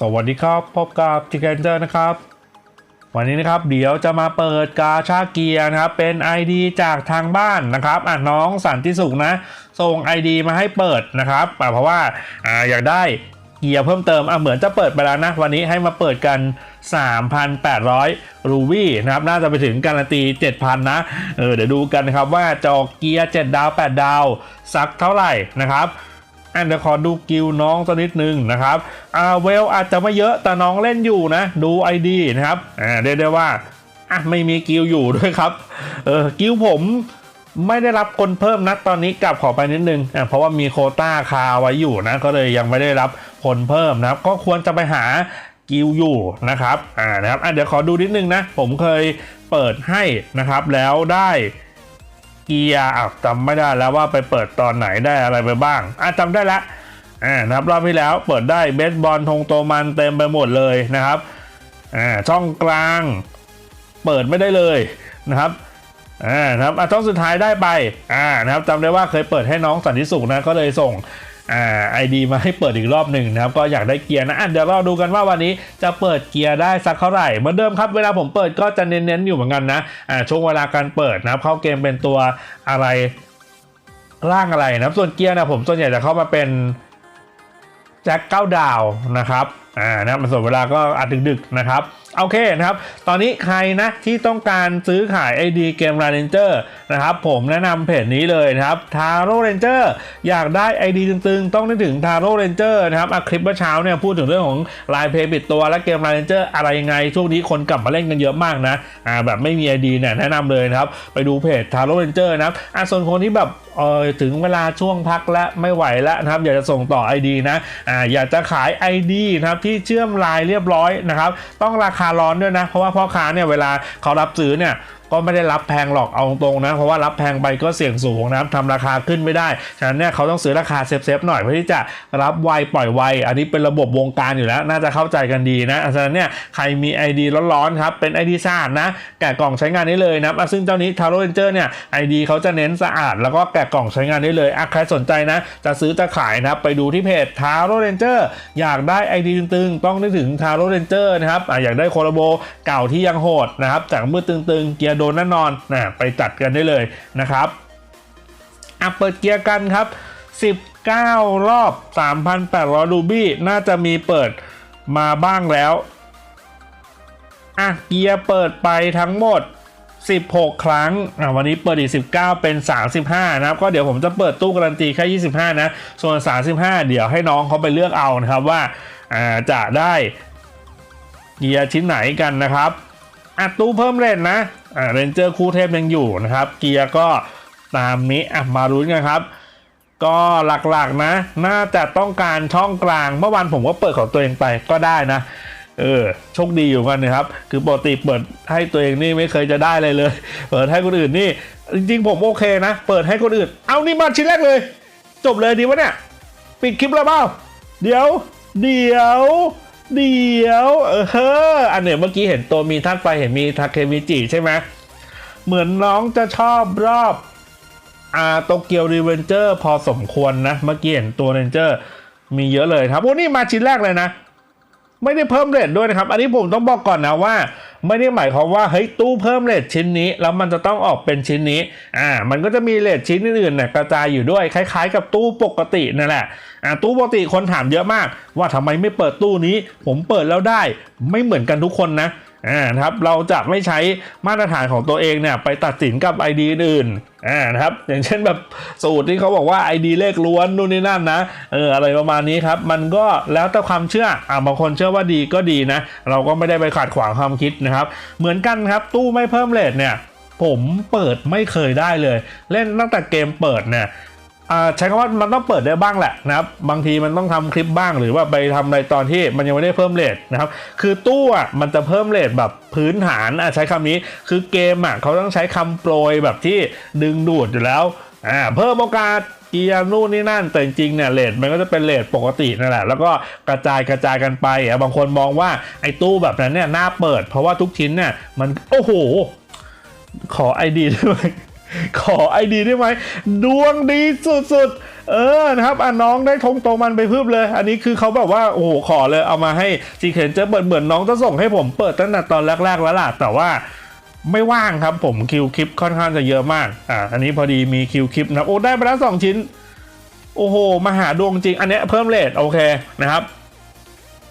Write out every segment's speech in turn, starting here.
สวัสดีครับ พบกับจิกเกนเจอร์นะครับ วันนี้นะครับเดี๋ยวจะมาเปิดกาชาเกียร์นะครับ เป็น ID จากทางบ้านนะครับอะน้องสันติสุขนะ ส่ง ID มาให้เปิดนะครับเพราะว่าอ่าอยากได้เกียร์เพิ่มเติมอะเหมือนจะเปิดไปแล้วนะ วันนี้ให้มาเปิดกัน 3,800 รูบี้นะครับ น่าจะไปถึงการันตี 7,000 นะ เออเดี๋ยวดูกันนะครับว่าจะออกเกียร์ 7 ดาว 8 ดาว สักเท่าไหร่นะครับ อันเดี๋ยวขอดูกิลน้องสักนิดนึงนะครับอ่าเวลอาจจะไม่เยอะแต่น้องเล่นอยู่นะ ดู ID นะครับอ่าเรียกได้ว่าอะไม่มีกิลอยู่ด้วยครับเออกิลผมไม่ได้รับคนเพิ่มนะตอนนี้กลับขอไปนิดนึงอะเพราะว่ามีโคต้าคาไว้อยู่นะ ก็เลยยังไม่ได้รับคนเพิ่มนะครับ ก็ควรจะไปหากิลอยู่นะครับอ่านะครับอะเดี๋ยวขอดูนิดนึงนะ ผมเคยเปิดให้นะครับแล้วได้ เกียร์อะจำไม่ได้แล้วว่าไปเปิดตอนไหนได้อะไรไปบ้างอะจำได้ละอ่านะครับรอบที่แล้วเปิดได้เบสบอลธงโตมันเต็มไปหมดเลยนะครับอ่าช่องกลาง เปิดไม่ได้เลยนะครับอ่านะครับอะช่องสุดท้ายได้ไปอ่านะครับจำได้ว่าเคยเปิดให้น้องสันติสุขนะก็เลยส่ง อ่าไอดีมาให้เปิดอีกรอบหนึ่งนะครับ ก็อยากได้เกียร์นะะเดี๋ยวเราดูกันว่าวันนี้จะเปิดเกียร์ได้สักเท่าไหร่เหมือนเดิมครับเวลาผมเปิดก็จะเน้นๆอยู่เหมือนกันนะอ่าช่วงเวลาการเปิดนะครับเข้าเกมเป็นตัวอะไรร่างอะไรนะส่วนเกียร์นะผมส่วนใหญ่จะเข้ามาเป็นแจ็คเก้าดาวนะครับ อ่านะครับส่วนเวลาก็อาจดึกๆนะครับโอเคนะครับ ตอนนี้ใครนะที่ต้องการซื้อขาย ID เกม r a n g e r นะครับ ผมแนะนำเพจนี้เลยนะครับ Taro Ranger อยากได้ ID ตึงๆ ต้องนึกถึง Taro Ranger นะครับอะคลิปเมื่อเช้าเนี่ยพูดถึงเรื่องของลายเพย์ปิดตัวและเกม r a n g e r อะไรยังไง ช่วงนี้คนกลับมาเล่นกันเยอะมากนะอ่าแบบไม่มี ID เนี่ยแนะนำเลยนะครับ ไปดูเพจ Taro Ranger นะครับอะส่วนคนที่แบบเออถึงเวลาช่วงพักและไม่ไหวแล้วนะครับ อยากจะส่งต่อ ID นะอ่าอยากจะขาย ID นะครับที่เชื่อมลายเรียบร้อยนะครับ ต้องราคาร้อนด้วยนะ เพราะว่าพ่อค้าเนี่ยเวลาเขารับซื้อเนี่ย ก็ไม่ได้รับแพงหรอกเอาตรงนะเพราะว่ารับแพงไปก็เสี่ยงสูงนะครับทำราคาขึ้นไม่ได้ฉะนั้นเนี่ยเขาต้องซื้อราคาเซฟๆหน่อยเพื่อที่จะรับไวปล่อยไวอันนี้เป็นระบบวงการอยู่แล้ว น่าจะเข้าใจกันดีนะฉะนั้นเนี่ยใครมี ID ร้อนๆครับเป็น ID สะอาดนะแกะกล่องใช้งานได้เลยนะซึ่งเจ้านี้ Taro Ranger เนี่ย ID เขาจะเน้นสะอาด แล้วก็แกะกล่องใช้งานได้เลยใครสนใจนะ จะซื้อจะขายนะไปดูที่เพจ Taro Ranger อยากได้ ID ตึงๆ ต้องนึกถึง Taro Ranger นะครับอยากได้โคลโบเก่าที่ยังโหดนะครับจากมือตึงๆเกียร์โดนแน่นอนนะไปจัดกันได้เลยนะครับอะเปิดเกียร์กันครับ 19 รอบ 3,800 รูบี้ น่าจะมีเปิดมาบ้างแล้วอะเกียร์เปิดไปทั้งหมด 16 ครั้งอะวันนี้เปิดอีก 19 เป็น 35 นะครับ ก็เดี๋ยวผมจะเปิดตู้การันตีแค่ 25 นะ ส่วน 35 เดี๋ยวให้น้องเขาไปเลือกเอานะครับว่าอ่าจะได้เกียร์ชิ้นไหนกันนะครับอะตู้เพิ่มเลนนะ อ่าเรนเจอร์คู่เทพยังอยู่นะครับ เกียร์ก็ตามนี้อะมาลุ้นกันครับ ก็หลักๆนะ น่าจะต้องการช่องกลางเมื่อวานผมก็เปิดของตัวเองไปก็ได้นะ เออโชคดีอยู่กันนะครับ คือปกติเปิดให้ตัวเองนี่ไม่เคยจะได้เลยเลย เปิดให้คนอื่นนี่ จริงๆผมโอเคนะ เปิดให้คนอื่น เอานี่มาชิ้นแรกเลย จบเลยดีวะเนี่ย ปิดคลิปแล้วเปล่าเดี๋ยว เดี๋ยว เดี๋ยว เออเฮ้ออันเนี้ยเมื่อกี้เห็นตัวมีทัดไฟเห็นมีทาเคมิจิใช่ไหมเหมือนน้องจะชอบรอบอ่าโตเกียวรีเวนเจอร์พอสมควรนะ เมื่อกี้เห็นตัวเรนเจอร์มีเยอะเลยครับโอ้นี่มาชิ้นแรกเลยนะ ไม่ได้เพิ่มเรทด้วยนะครับ อันนี้ผมต้องบอกก่อนนะว่า ไม่ได้หมายความว่าเฮ้ยตู้เพิ่มเลทชิ้นนี้ แล้วมันจะต้องออกเป็นชิ้นนี้อ่ามันก็จะมีเลทชิ้นอื่นๆเนี่ยกระจายอยู่ด้วยคล้าย ๆ กับตู้ปกตินั่นแหละอ่าตู้ปกติคนถามเยอะมาก ว่าทำไมไม่เปิดตู้นี้ ผมเปิดแล้วได้ ไม่เหมือนกันทุกคนนะ อ่านะครับเราจะไม่ใช้มาตรฐานของตัวเองเนี่ยไปตัดสินกับ ID อื่นอ่านะครับอย่างเช่นแบบสูตรที่เขาบอกว่า ID เลขล้วนนู่นนี่นั่นนะเอออะไรประมาณนี้ครับมันก็แล้วแต่ความเชื่ออ่าบางคนเชื่อว่าดีก็ดีนะ เราก็ไม่ได้ไปขัดขวางความคิดนะครับเหมือนกันครับตู้ไม่เพิ่มเลทเนี่ยผมเปิดไม่เคยได้เลย เล่นตั้งแต่เกมเปิดเนี่ย ใช้คำว่ามันต้องเปิดได้บ้างแหละนะครับบางทีมันต้องทำคลิปบ้างหรือว่าไปทำอะไรตอนที่มันยังไม่ได้เพิ่มเลทนะครับคือตู้อะมันจะเพิ่มเลทแบบพื้นฐานอะใช้คำนี้คือเกมอะเขาต้องใช้คำโปรยแบบที่ดึงดูดอยู่แล้วอ่าเพิ่มโอกาสเกียร์นู่นนี่นั่นแต่จริงเนี่ยเลทมันก็จะเป็นเลทปกตินั่นแหละแล้วก็กระจายกระจายกันไปอะบางคนมองว่าไอ้ตู้แบบนั้นเนี่ยน่าเปิด เพราะว่าทุกชิ้นเนี่ยมันโอ้โห ขอไอดีด้วย ขอไอดีได้ไหมดวงดีสุดๆ เออนะครับอะน้องได้ทงโตมันไปพึบเลย อันนี้คือเขาแบบว่าโอ้โหขอเลยเอามาให้ซีเคนเจอเปิดเหมือนน้องจะส่งให้ผมเปิดตั้งแต่ตอนแรกๆแล้วล่ะแต่ว่าไม่ว่างครับผมคิวคลิปค่อนข้างจะเยอะมากอะอันนี้พอดีมีคิวคลิปนะโอ้ได้ไปแล้วสองชิ้น โอ้โห มาหาดวงจริง อันนี้เพิ่มเลทโอเคนะครับ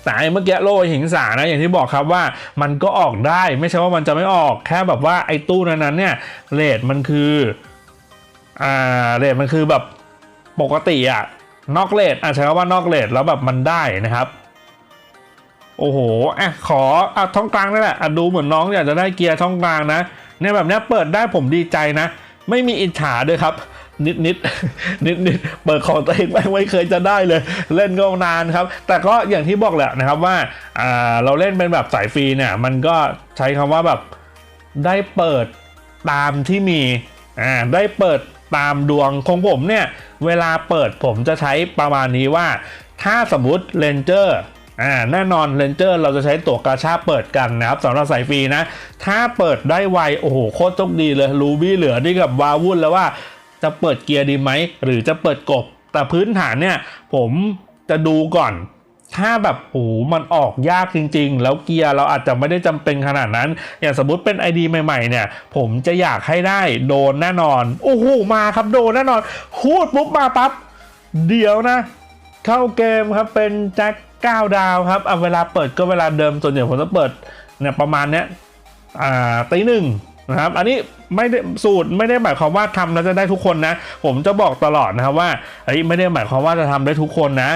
แต่เมื่อกี้โลหิงสานะอย่างที่บอกครับว่ามันก็ออกได้ไม่ใช่ว่ามันจะไม่ออกแค่แบบว่าไอ้ตู้นั้นๆเนี่ยเลทมันคืออ่าเลทมันคือแบบปกติอะนอกเลทอาจจะใช้คำว่านอกเลทแล้วแบบมันได้นะครับโอ้โหอะขออะช่องกลางนี่แหละอะดูเหมือนน้องอยากจะได้เกียร์ช่องกลางนะเนี่ยแบบเนี้ยเปิดได้ผมดีใจนะ ไม่มีอิจฉาด้วยครับ นิดนิดนิดนิดเปิดของตัวเองไม่ไม่เคยจะได้เลย เล่นก็นานครับ แต่ก็อย่างที่บอกแหละนะครับว่าอ่าเราเล่นเป็นแบบสายฟรีเนี่ย มันก็ใช้คำว่าแบบได้เปิดตามที่มีอ่าได้เปิดตามดวงของผมเนี่ย เวลาเปิดผมจะใช้ประมาณนี้ว่า ถ้าสมมติเลนเจอร์อ่าแน่นอนเลนเจอร์เราจะใช้ตัวกาชาเปิดกันนะครับสำหรับสายฟรีนะ ถ้าเปิดได้ไว โอ้โห โคตรโชคดีเลยรูบี้เหลือที่กับวาวุ่นแล้วว่า จะเปิดเกียร์ดีไหมหรือจะเปิดกบ แต่พื้นฐานเนี่ยผมจะดูก่อน ถ้าแบบโอ้โหมันออกยากจริง ๆ แล้วเกียร์เราอาจจะไม่ได้จำเป็นขนาดนั้น อย่างสมมติเป็น ID ใหม่ๆ เนี่ย ผมจะอยากให้ได้โดนแน่นอน โอ้โหมาครับโดนแน่นอนพูดปุ๊บมาปั๊บเดี๋ยวนะ เข้าเกมครับเป็นแจ็ค9ดาวครับเอาเวลาเปิดก็เวลาเดิมส่วนใหญ่ผมจะเปิดเนี่ยประมาณเนี้ยอ่าตีหนึ่ง นะครับอันนี้ไม่ได้สูตรไม่ได้หมายความว่าทำแล้วจะได้ทุกคนนะ ผมจะบอกตลอดนะครับว่าเฮ้ไม่ได้หมายความว่าจะทำได้ทุกคนนะ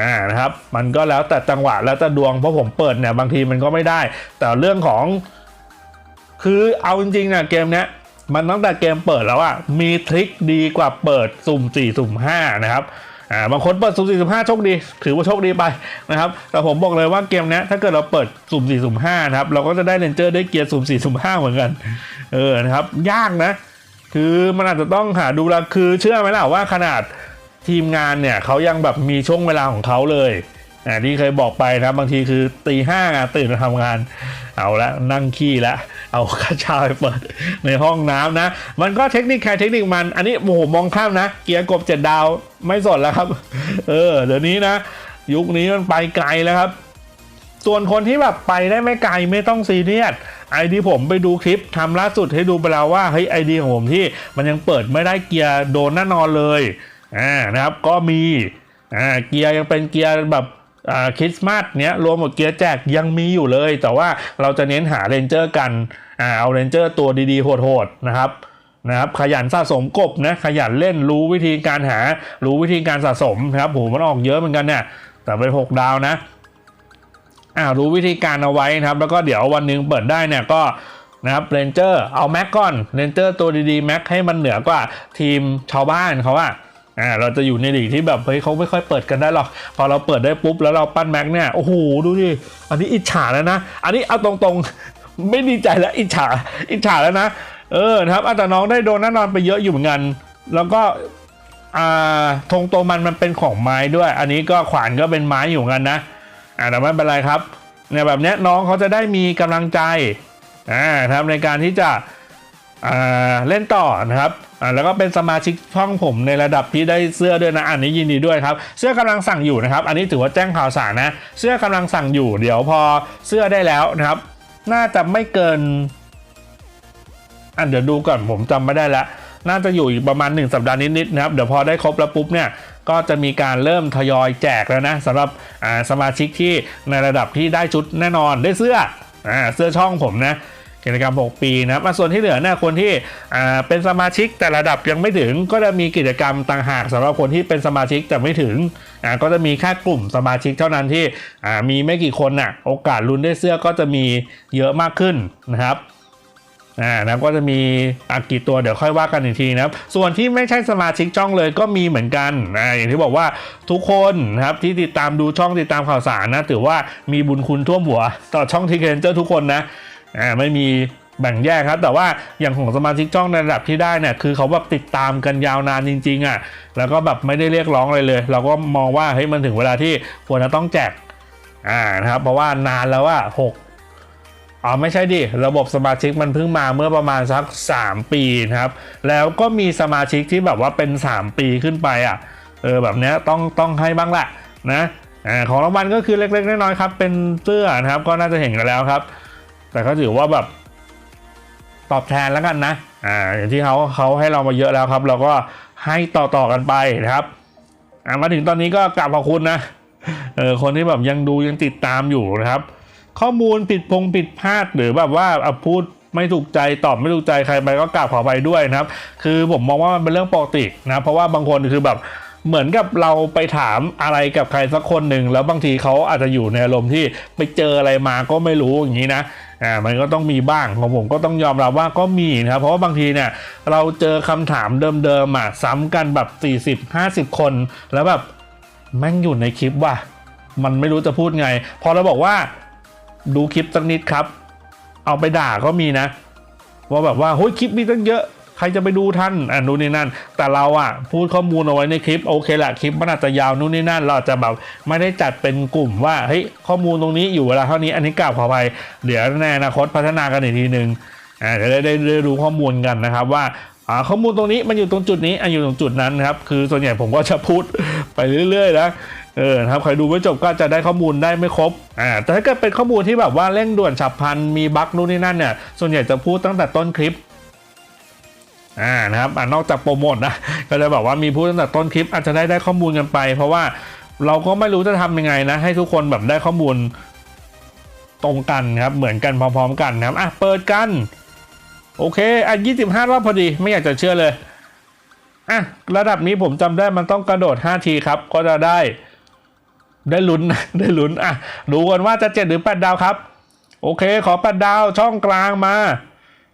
อ่านะครับ มันก็แล้วแต่จังหวะแล้วแต่ดวงเพราะผมเปิดเนี่ยบางทีมันก็ไม่ได้ แต่เรื่องของ คือเอาจริงๆนะเกมเนี้ยมันตั้งแต่เกมเปิดแล้วอะมีทริคดีกว่าเปิดสุ่ม4สุ่ม5นะครับ อ่าบางคนเปิดสุ่มสี่สุ่มห้าโชคดี ถือว่าโชคดีไปนะครับ แต่ผมบอกเลยว่าเกมนี้ถ้าเกิดเราเปิดสุ่มสี่สุ่ม5นะครับ เราก็จะได้เลนเจอร์ได้เกียร์สุ่มสี่สุ่มห้าเหมือนกัน เออนะครับ ยากนะ คือมันอาจจะต้องหาดูแลคือเชื่อไหมล่ะว่าขนาดทีมงานเนี่ยเขายังแบบมีช่วงเวลาของเขาเลย อ่าที่เคยบอกไปนะบางทีคือตีห้าตื่นมาทำงาน เอาละนั่งขี้ละเอากระชาไปเปิดในห้องน้ำนะ มันก็เทคนิคใครเทคนิคมัน อันนี้โอ้โหมองข้ามนะ เกียร์กบเจ็ดดาวไม่สนแล้วครับ เออเดี๋ยวนี้นะ ยุคนี้มันไปไกลแล้วครับ ส่วนคนที่แบบไปได้ไม่ไกลไม่ต้องซีเรียสไอดีผมไปดูคลิปทำล่าสุดให้ดูไปแล้วว่าเฮ้ยไอดีของผมที่มันยังเปิดไม่ได้เกียร์โดนแน่นอนเลยอ่านะครับก็มีอ่าเกียร์ยังเป็นเกียร์แบบ คริสต์มาสเนี้ยรวมหมดเกียร์แจกยังมีอยู่เลย แต่ว่าเราจะเน้นหาเรนเจอร์กันอ่าเอาเรนเจอร์ตัวดีๆโหดๆนะครับนะครับขยันสะสมกบนะขยันเล่นรู้วิธีการหารู้วิธีการสะสมนะครับโหมันออกเยอะเหมือนกันเนี่ยแต่เป็นหกดาวนะอ่ารู้วิธีการเอาไว้นะครับ แล้วก็เดี๋ยววันหนึงเปิดได้เนี่ยก็นะครับเรนเจอร์เอาแม็กก่อนเรนเจอร์ตัวดีๆแม็กให้มันเหนือกว่าทีมชาวบ้านเขาอะ อ่าเราจะอยู่ในลีกที่แบบเฮ้ยเขาไม่ค่อยเปิดกันได้หรอก พอเราเปิดได้ปุ๊บแล้วเราปั้นแม็กเนี่ยโอ้โหดูดิอันนี้อิจฉาแล้วนะ อันนี้เอาตรงๆไม่ดีใจแล้วอิจฉาอิจฉาแล้วนะเออนะครับอาจจะน้องได้โดนแน่นอนไปเยอะอยู่เหมือนกัน แล้วก็อ่าธงโตมันมันเป็นของไม้ด้วย อันนี้ก็ขวานก็เป็นไม้อยู่เหมือนกันนะอ่าแต่ไม่เป็นไรครับเนี่ยแบบเนี้ยน้องเขาจะได้มีกำลังใจอ่าครับในการที่จะ เล่นต่อนะครับแล้วก็เป็นสมาชิกช่องผมในระดับที่ได้เสื้อด้วยนะอันนี้ยินดีด้วยครับเสื้อกำลังสั่งอยู่นะครับ อันนี้ถือว่าแจ้งข่าวสารนะ เสื้อกำลังสั่งอยู่ เดี๋ยวพอเสื้อได้แล้วนะครับ น่าจะไม่เกินอะเดี๋ยวดูก่อนผมจำไม่ได้ละน่าจะอยู่อีกประมาณ 1 สัปดาห์นิดๆนะครับเดี๋ยวพอได้ครบแล้วปุ๊บเนี่ยก็จะมีการเริ่มทยอยแจกแล้วนะสำหรับสมาชิกที่ในระดับที่ได้ชุดแน่นอนได้เสื้ออเสื้อช่องผมนะ กิจกรรม 6 ปีนะครับส่วนที่เหลือเนี่ยคนที่เป็นสมาชิกแต่ระดับยังไม่ถึง ก็จะมีกิจกรรมต่างหากสำหรับคนที่เป็นสมาชิกแต่ไม่ถึงก็จะมีแค่กลุ่มสมาชิกเท่านั้นที่มีไม่กี่คนน่ะโอกาสลุ้นได้เสื้อก็จะมีเยอะมากขึ้นนะครับอ่านะก็จะมีอากี่ตัวเดี๋ยวค่อยว่ากันอีกทีนะครับ ส่วนที่ไม่ใช่สมาชิกช่องเลยก็มีเหมือนกันอ่าอย่างที่บอกว่าทุกคนนะครับที่ติดตามดูช่องติดตามข่าวสารนะถือว่ามีบุญคุณท่วมหัว ต่อช่องทีเคนเจอร์ทุกคนนะ อ่าไม่มีแบ่งแยกครับ แต่ว่าอย่างของสมาชิกช่องในระดับที่ได้เนี่ยคือเขาแบบติดตามกันยาวนานจริง ๆอะแล้วก็แบบไม่ได้เรียกร้องอะไรเลย เราก็มองว่าเฮ้ยมันถึงเวลาที่ควรจะต้องแจกอ่านะครับเพราะว่านานแล้วว่าหกอ๋อไม่ใช่ดิระบบสมาชิกมันเพิ่งมาเมื่อประมาณสัก 3 ปีนะครับ แล้วก็มีสมาชิกที่แบบว่าเป็น 3 ปีขึ้นไปอะเออแบบเนี้ยต้องต้องให้บ้างแหละนะอ่าของรางวัลก็คือเล็กๆน้อยๆครับเป็นเสื้อนะครับก็น่าจะเห็นกันแล้วครับ แต่ก็ถือว่าแบบตอบแทนแล้วกันนะ อ่า อย่างที่เขาเขาให้เรามาเยอะแล้วครับ เราก็ให้ต่อๆกันไปนะครับ อ่ามาถึงตอนนี้ก็กราบขอบคุณนะ เออ คนที่แบบยังดูยังติดตามอยู่นะครับ ข้อมูลผิดพงผิดพลาดหรือแบบว่าอพูดไม่ถูกใจตอบไม่ถูกใจใครไปก็กราบขอไปด้วยนะครับ คือผมมองว่ามันเป็นเรื่องปกตินะ เพราะว่าบางคนคือแบบเหมือนกับเราไปถามอะไรกับใครสักคนหนึ่งแล้วบางทีเขาอาจจะอยู่ในอารมณ์ที่ไปเจออะไรมาก็ไม่รู้อย่างนี้นะ อ่ามันก็ต้องมีบ้างของผมก็ต้องยอมรับว่าก็มีนะครับ เพราะว่าบางทีเนี่ยเราเจอคำถามเดิมๆอะซ้ำกันแบบ 40-50 คน แล้วแบบแม่งอยู่ในคลิปว่ะมันไม่รู้จะพูดไง พอเราบอกว่าดูคลิปสักนิดครับ เอาไปด่าก็มีนะ ว่าแบบว่าเฮ้ยคลิปมีตั้งเยอะ ใครจะไปดูท่านอะนู่นนี่นั่น แต่เราอะพูดข้อมูลเอาไว้ในคลิปโอเคแหละคลิปมันอาจจะยาวนู่นนี่นั่น เราจะแบบไม่ได้จัดเป็นกลุ่มว่าเฮ้ยข้อมูลตรงนี้อยู่เวลาเท่านี้อันนี้กล่าวขอไปเดี๋ยวในอนาคตพัฒนากันอีกทีหนึ่งอ่าจะได้ได้รู้ข้อมูลกันนะครับว่าข้อมูลตรงนี้มันอยู่ตรงจุดนี้อันอยู่ตรงจุดนั้นครับคือส่วนใหญ่ผมก็จะพูดไปเรื่อยๆนะเออครับใครดูไม่จบก็จะได้ข้อมูลได้ไม่ครบอ่าแต่ถ้าเกิดเป็นข้อมูลที่แบบว่าเร่งด่วนฉับพลันมีบั๊กนู่นนี่นั่นเนี่ยส่วนใหญ่จะพูดตั้งแต่ต้นคลิป อ่านะครับอ่านอกจากโปรโมทนะก็เลยบอกว่ามีพูดตั้งแต่ต้นคลิปอาจจะได้ได้ข้อมูลกันไป เพราะว่าเราก็ไม่รู้จะทำยังไงนะให้ทุกคนแบบได้ข้อมูลตรงกันครับเหมือนกันพร้อมๆ กันนะครับอะเปิดกัน โอเคอะ25 รอบพอดีไม่อยากจะเชื่อเลยอะระดับนี้ผมจำได้มันต้องกระโดด 5 ทีครับก็จะได้ ได้ลุ้นได้ลุ้นอะดูกันว่าจะ 7 หรือ 8 ดาวครับ โอเค ขอ 8 ดาวช่องกลางมา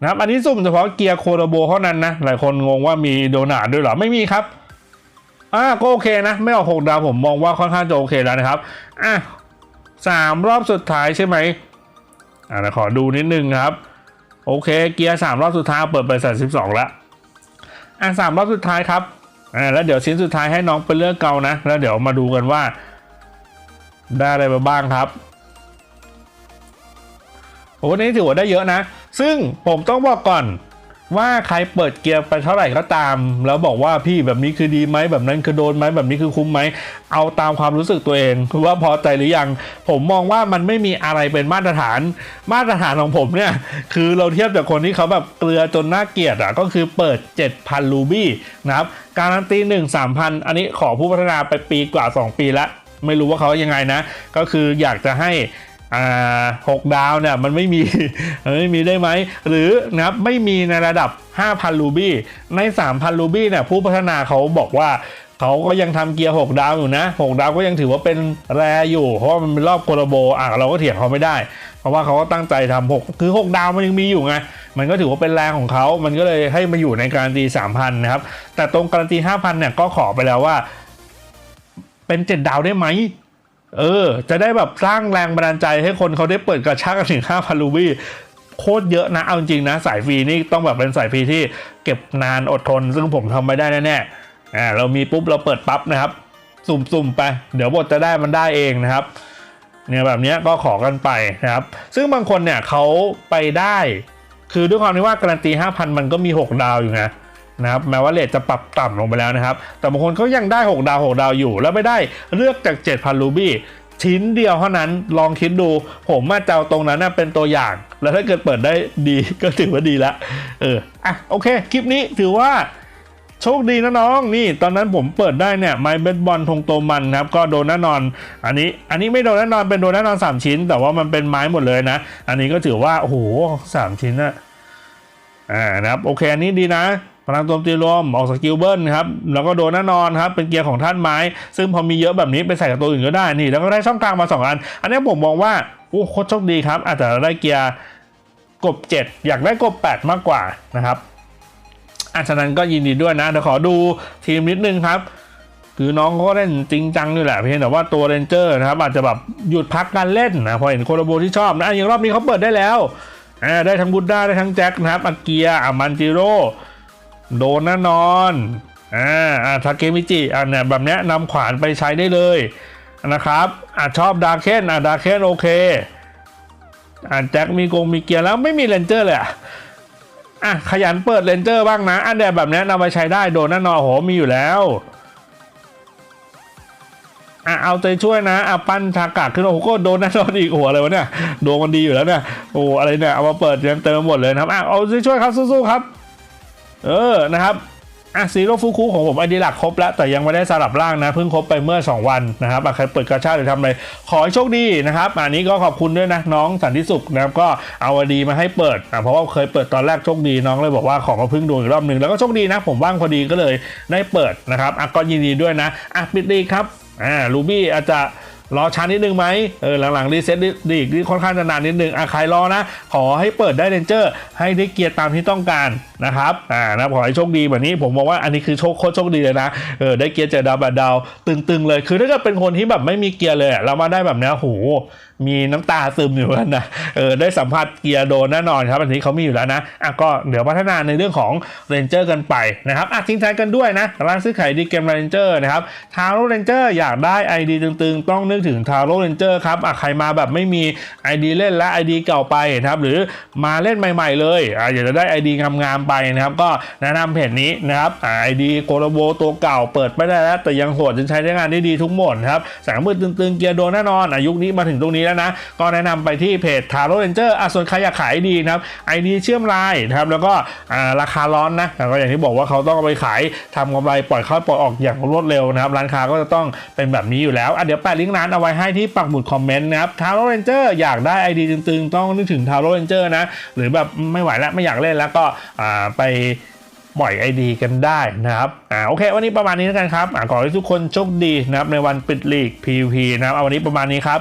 นะครับอันนี้สุ่มเฉพาะเกียร์โคโรโบเท่านั้นนะ หลายคนงงว่ามีโดนาด้วยเหรอ ไม่มีครับอะก็โอเคนะ ไม่ออก6ดาวผมมองว่าค่อนข้างจะโอเคแล้วนะครับอะสามรอบสุดท้ายใช่ไหมอะขอดูนิดนึงครับ โอเค เกียร์สามรอบสุดท้ายเปิดไปใส่สิบสองล้วอะสามรอบสุดท้ายครับอ่าแล้วเดี๋ยวชิ้นสุดท้ายให้น้องไปเลือกเกานะ แล้วเดี๋ยวมาดูกันว่า ได้อะไรมาบ้างครับโอ้วันนี้ถือว่าได้เยอะนะ ซึ่งผมต้องบอกก่อนว่าใครเปิดเกียร์ไปเท่าไหร่ก็ตาม แล้วบอกว่าพี่แบบนี้คือดีไหมแบบนั้นคือโดนไหมแบบนี้คือคุ้มไหมเอาตามความรู้สึกตัวเองว่าพอใจหรือยัง ผมมองว่ามันไม่มีอะไรเป็นมาตรฐาน มาตรฐานของผมเนี่ย คือเราเทียบจากคนที่เขาแบบเกลือจนน่าเกลียดอะก็คือเปิด 7,000 รูบี้นะครับ การันตี1 3,000 อันนี้ขอผู้พัฒนาไปปีกว่า 2 ปีแล้วไม่รู้ว่าเขายังไงนะ ก็คืออยากจะให้ อ่าหกดาวเนี่ยมันไม่มีมันไม่มีได้ไหม หรือนะครับไม่มีในระดับ 5,000 รูบี้ ใน 3,000 รูบี้เนี่ยผู้พัฒนาเขาบอกว่าเขาก็ยังทำเกียร์ 6 ดาวอยู่นะ 6 ดาวก็ยังถือว่าเป็นแรอยู่ เพราะว่ามันเป็นรอบโคโลโบอะเราก็เถียงเขาไม่ได้ เพราะว่าเขาก็ตั้งใจทำ6คือ 6 ดาวมันยังมีอยู่ไง มันก็ถือว่าเป็นแรงของเขา มันก็เลยให้มาอยู่ในการันตี 3,000 นะครับ แต่ตรงการันตี 5,000 เนี่ยก็ขอไปแล้วว่า เป็น 7 ดาวได้ไหม เออ จะได้แบบสร้างแรงบันดาลใจให้คนเขาได้เปิดกระชากกันถึง 5,000 รูบี้โคตรเยอะนะ เอาจริงนะ สายฟรีนี่ต้องแบบเป็นสายฟรีที่เก็บนานอดทน ซึ่งผมทำไม่ได้แน่ๆอ่าเรามีปุ๊บเราเปิดปั๊บนะครับ สุ่มๆไป เดี๋ยวบทจะได้มันได้เองนะครับเนี่ยแบบนี้ก็ขอกันไปนะครับ ซึ่งบางคนเนี่ยเขาไปได้ คือด้วยความที่ว่าการันตี 5,000 มันก็มี 6 ดาวอยู่ไง นะครับแม้ว่าเลทจะปรับต่ำลงไปแล้วนะครับ แต่บางคนก็ยังได้ 6 ดาว 6 ดาวอยู่ แล้วไม่ได้เลือกจาก 7,000 รูบี้ชิ้นเดียวเท่านั้นลองคิดดู ผมมาเจะเอาตรงนั้นนะเป็นตัวอย่าง แล้วถ้าเกิดเปิดได้ดีก็ถือว่าดีละเอออะโอเค คลิปนี้ถือว่าโชคดีนะน้องนี่ตอนนั้นผมเปิดได้เนี่ยไมเบสบอลทงโตมันครับก็โดนแน่นอน อันนี้อันนี้ไม่โดนแน่นอนเป็นโดนแน่นอน 3 ชิ้น แต่ว่ามันเป็นไม้หมดเลยนะ อันนี้ก็ถือว่าโอ้โหสามชิ้นนะอ่านะครับโอเคอันนี้ดีนะ พลังโจมตีรวมออกสกิลเบิลครับแล้วก็โดนแน่นอนครับเป็นเกียร์ของท่านไม้ ซึ่งพอมีเยอะแบบนี้ไปใส่กับตัวอื่นก็ได้นี่ แล้วก็ได้ช่องกลางมาสองอัน อันนี้ผมมองว่าโอ้โคตรโชคดีครับ อาจจะได้เกียร์กบ 7 อยากได้กบ 8 มากกว่านะครับอาฉะนั้นก็ยินดีด้วยนะเดี๋ยวขอดูทีมนิดนึงครับคือน้องก็เล่นจริงจังนี่แหละเพียงแต่ว่าตัวเรนเจอร์นะครับอาจจะแบบหยุดพักการเล่นนะพอเห็นโคโลโบที่ชอบนะอย่างรอบนี้เขาเปิดได้แล้วได้ทั้งบุดด้าได้ทั้งแจ็คนะครับอาเกียอามันจิโร่ โดนแน่นอนอ่าอ่าทาเกมิจิอ่าเนี่ยแบบเนี้ยนำขวานไปใช้ได้เลยนะครับอ่าชอบดาเคนอ่าดาเคนโอเคอ่าแจ็คมีกงมีเกียร์แล้วไม่มีเลนเจอร์เลยอะอะขยันเปิดเลนเจอร์บ้างนะ อันเดียแบบเนี้ยนำไปใช้ได้โดนแน่นอนโหมีอยู่แล้วอะเอาใจช่วยนะอะปั้นชากาขึ้นโอ้โหก็โดนแน่นอนอีกหัวอะไรวะเนี่ยดวงมันดีอยู่แล้วเนี่ยโอ้อะไรเนี่ยเอามาเปิดยังเติมหมดเลยนะครับอะเอาใจช่วยครับสู้ๆครับ เออนะครับอะซีโร่ฟูคูของผมไอดีหลักครบแล้ว แต่ยังไม่ได้สลับร่างนะ เพิ่งครบไปเมื่อ 2 วันนะครับอะใครเปิดกระชาหรือทำอะไร ขอให้โชคดีนะครับ อันนี้ก็ขอบคุณด้วยนะ น้องสันติสุขนะครับ ก็เอาไอดีมาให้เปิดอะเพราะว่าเคยเปิดตอนแรกโชคดีน้องเลยบอกว่าขอมาพึ่งดวงอีกรอบหนึ่งแล้วก็โชคดีนะ ผมว่างพอดีก็เลยได้เปิดนะครับอะก็ยินดีด้วยนะอะปิดดีครับอ่าลูบี้อาจจะ รอช้านิดนึงไหมเออหลังๆรีเซ็ตดีกนี่ค่อนข้างจะนานนิดนึงอะใครรอนะ ขอให้เปิดได้เรนเจอร์ ให้ได้เกียร์ตามที่ต้องการนะครับอ่านะขอให้โชคดีแบบนี้ผมมองว่าอันนี้คือโชคโคตรโชคดีเลยนะเออได้เกียร์เจอดาวแปดดาวตึงๆเลย คือถ้าเกิดเป็นคนที่แบบไม่มีเกียร์เลยเรามาได้แบบนี้โห มีน้ำตาซึมอยู่กันนะเออได้สัมผัสเกียร์โดนแน่นอนครับอันนี้เขามีอยู่แล้วนะอะก็เดี๋ยวพัฒนาในเรื่องของเรนเจอร์กันไปนะครับอะทิ้งท้ายกันด้วยนะร้านซื้อขายดีเกมเรนเจอร์นะครับทาโร่เรนเจอร์อยากได้ ID ตึงๆ ต้องนึกถึงทาโร่เรนเจอร์ครับอะใครมาแบบไม่มี ID เล่นและ ID เก่าไปนะครับหรือมาเล่นใหม่ ๆ เลยอะอยากจะได้ ID งามๆไปนะครับก็แนะนำเพจนี้นะครับอ่า ID โกลโบตัวเก่าเปิดไม่ได้แล้วแต่ยังโหดจนใช้ได้งานได้ดีทุกหมดครับสงมืดตึงๆเกียร์โดนแน่นอนอายุคนี้มาถึงตรงนี้แล้วนะ ก็แนะนำไปที่เพจทาร์โรเรนเจอร์อะส่วนใครอยากขาย ID นะครับ ID เชื่อมลายนะครับแล้วก็ราคาร้อนนะแต่ก็อย่างที่บอกว่าเขาต้องเอาไปขายทำกำไรปล่อยเข้าปล่อยออกอย่างรวดเร็วนะครับร้านค้าก็จะต้องเป็นแบบนี้อยู่แล้วอะเดี๋ยวแปะลิงก์ร้านเอาไว้ให้ที่ปักหมุดคอมเมนต์นะครับทาร์โรเรนเจอร์อยากได้ ID ตึงๆ ต้องนึกถึงทาร์โรเรนเจอร์นะหรือแบบไม่ไหวแล้วไม่อยากเล่นแล้วก็ไปปล่อย ID กันได้นะครับ อ่า โอเค วันนี้ประมาณนี้แล้วกันครับ อ่าขอให้ทุกคนโชคดีนะครับ ในวันปิดลีก PVP นะครับ เอาวันนี้ประมาณนี้ครับ